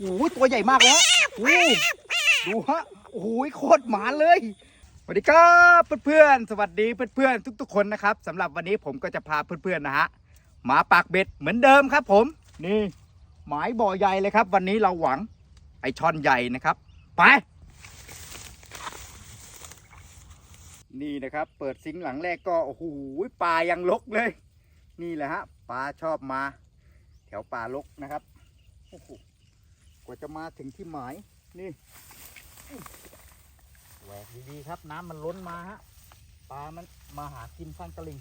โอ้โหตัวใหญ่มากเลยฮะโอ้ดูฮะโอ้โหโคตรหมานเลยสวัสดีครับเพื่อนๆสวัสดีเพื่อนๆทุก ๆ คนนะครับสำหรับวันนี้ผมก็จะพาเพื่อนๆนะฮะมาปากเบ็ดเหมือนเดิมครับ ผมนี่หมายบ่อใหญ่เลยครับ วันนี้เราหวังไอช่อนใหญ่นะครับ ไป นี่นะครับ เปิดซิงค์หลังแรกก็โอ้โหปลายังลกเลย นี่แหละฮะปลาชอบมา แถวป่าลกนะครับโอ้โหก ว่าจะมาถึงที่หมาย นี่แหวกดีๆครับ น้ำมันล้นมาฮะ ปลามันมาหากินข้างตลิ่ง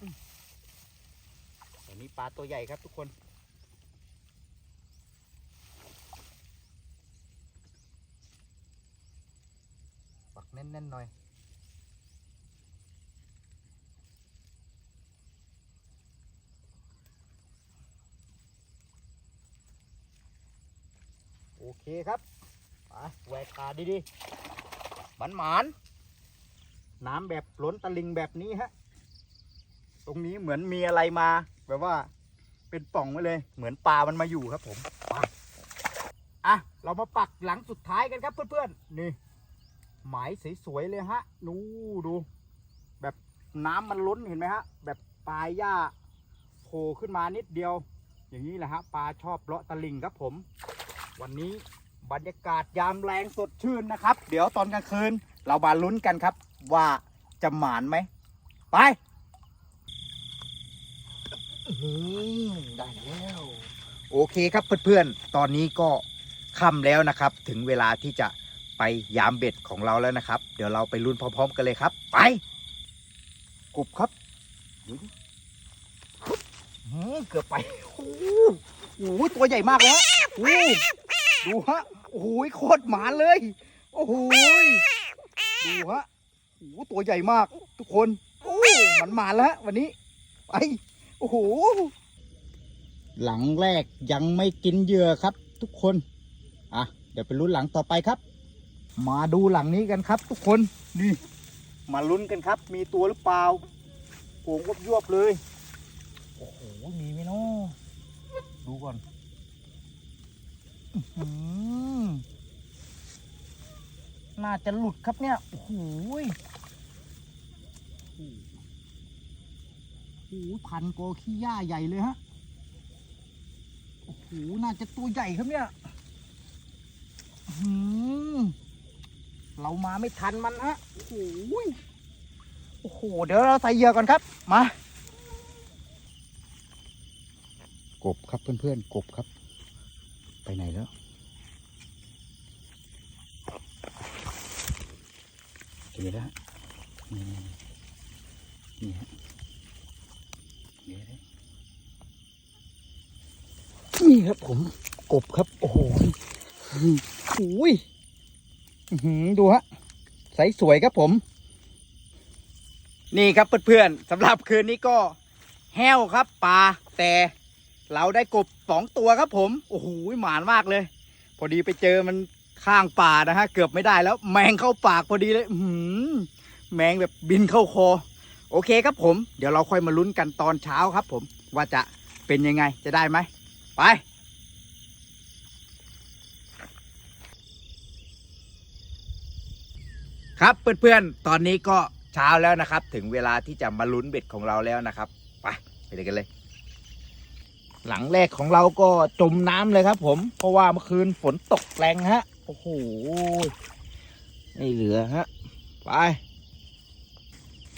อืมแต่นี่ปลาตัวใหญ่ครับทุกคนปักแน่นๆหน่อย เคครับไปแหวกขาดีๆหมันหมานๆน้ำแบบล้นตะลิงแบบนี้ฮะ ตรงนี้เหมือนมีอะไรมา แบบว่าเป็นป่องไว้เลย เหมือนปลามันมาอยู่ครับผมไปอะ เรามาปักหลังสุดท้ายกันครับเพื่อนๆ นี่หมายสวยๆเลยฮะ นูดู แบบน้ำมันล้นเห็นไหมฮะ แบบปลายหญ้าโผล่ขึ้นมานิดเดียว อย่างนี้แหละฮะ ปลาชอบเลาะตะลิงครับผม วันนี้บรรยากาศยามแรงสดชื่นนะครับ เดี๋ยวตอนกลางคืน เรามาลุ้นกันครับ ว่าจะหมานไหม ไปอืมได้แล้ว โอเคครับเพื่อนๆ ตอนนี้ก็ค่ำแล้วนะครับ ถึงเวลาที่จะไปยามเบ็ดของเราแล้วนะครับ เดี๋ยวเราไปลุ้นพร้อมๆ กันเลยครับ ไปกบครับดูดิอืมเกือบไปโอ้โหโอ้โหตัวใหญ่มากเลยฮะโอ้โห ดูฮะ โอ้โหโคตรหมาเลย โอ้โหดูฮะโอ้โหตัวใหญ่มาก ทุกคนโอ้มันมาแล้ววันนี้ไปโอ้โห หลังแรกยังไม่กินเหยื่อครับ ทุกคน อะ เดี๋ยวไปลุ้นหลังต่อไปครับ มาดูหลังนี้กันครับ ทุกคน นี่ มาลุ้นกันครับ มีตัวหรือเปล่าโป่งวบยวบเลย โอ้โห มีไหมเนาะดูก่อน น่าจะหลุดครับเนี่ย โอ้โหโอ้โหพันโกขี้หญ้าใหญ่เลยฮะ โอ้โห น่าจะตัวใหญ่ครับเนี่ยหือเรามาไม่ทันมันฮะ โอ้โห โอ้โห เดี๋ยวเราใส่เหยื่อก่อนครับ มา กบครับเพื่อนๆ กบครับ ไปไหนแล้วเจอแล้วนี่นี่ฮะเดี๋ยวนะนี่ครับผมกบครับ โอ้โหโอ้ยดูฮะใสสวยครับผม นี่ครับเพื่อนๆสำหรับคืนนี้ก็แห้วครับปลาแต่ เราได้กบสองตัวครับผม โอ้โหหมานมากเลย พอดีไปเจอมันข้างป่านะฮะ เกือบไม่ได้แล้ว แมงเข้าปากพอดีเลยหือแมงแบบบินเข้าคอ โอเคครับผม เดี๋ยวเราค่อยมาลุ้นกันตอนเช้าครับผม ว่าจะเป็นยังไงจะได้ไหม ไป ครับเพื่อนๆ ตอนนี้ก็เช้าแล้วนะครับ ถึงเวลาที่จะมาลุ้นเบ็ดของเราแล้วนะครับ ไปไปเลยกันเลย หลังแรกของเราก็จมน้ำเลยครับ ผม เพราะว่าเมื่อคืนฝนตกแรงฮะ โอ้โห ไม่เหลือฮะ ไป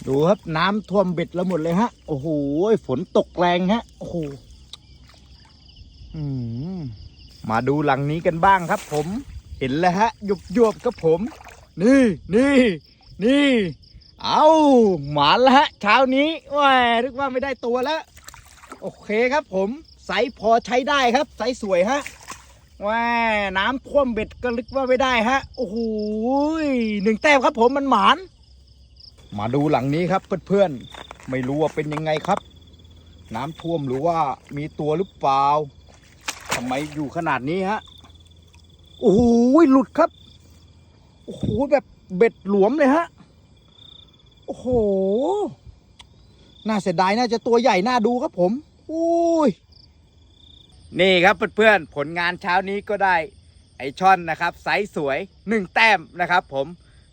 ดูครับน้ำท่วมเบ็ดแล้วหมดเลยฮะ โอ้โห ฝนตกแรงฮะ โอ้โหมาดูหลังนี้กันบ้างครับผม เห็นแล้วฮะยุบยุบครับผม นี่นี่นี่เอาหมาแล้วฮะเช้านี้ว้านึกว่าไม่ได้ตัวแล้ว โอเคครับผม ไซส์พอใช้ได้ครับไซส์สวยฮะว้าน้ำท่วมเบ็ดก็ลึกว่าไม่ได้ฮะโอ้โหยหนึ่งแต้มครับผมมันหมาน มาดูหลังนี้ครับเพื่อนๆไม่รู้ว่าเป็นยังไงครับ น้ำท่วมหรือว่ามีตัวหรือเปล่าทำไมอยู่ขนาดนี้ฮะโอ้โหหลุดครับโอ้โหแบบเบ็ดหลวมเลยฮะโอ้โหน่าเสียดายน่าจะตัวใหญ่น่าดูครับผม อุ้ย นี่ครับเพื่อนๆผลงานเช้านี้ก็ได้ไอช่อนนะครับไซส์สวยหนึ่งแต้มนะครับ ผม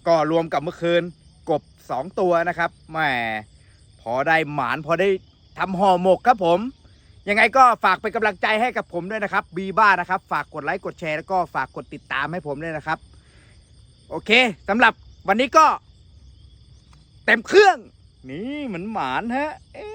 ก็รวมกับเมื่อคืนกบสองตัวนะครับแหมพอได้หมานพอได้ทำห่อหมกครับผม ยังไงก็ฝากเป็นกำลังใจให้กับผมด้วยนะครับบีบ้านะครับ ฝากกดไลค์กดแชร์แล้วก็ฝากกดติดตามให้ผมด้วยนะครับ โอเคสำหรับวันนี้ก็ เต็มเครื่อง นี่เหมือนหมานฮะเอ๊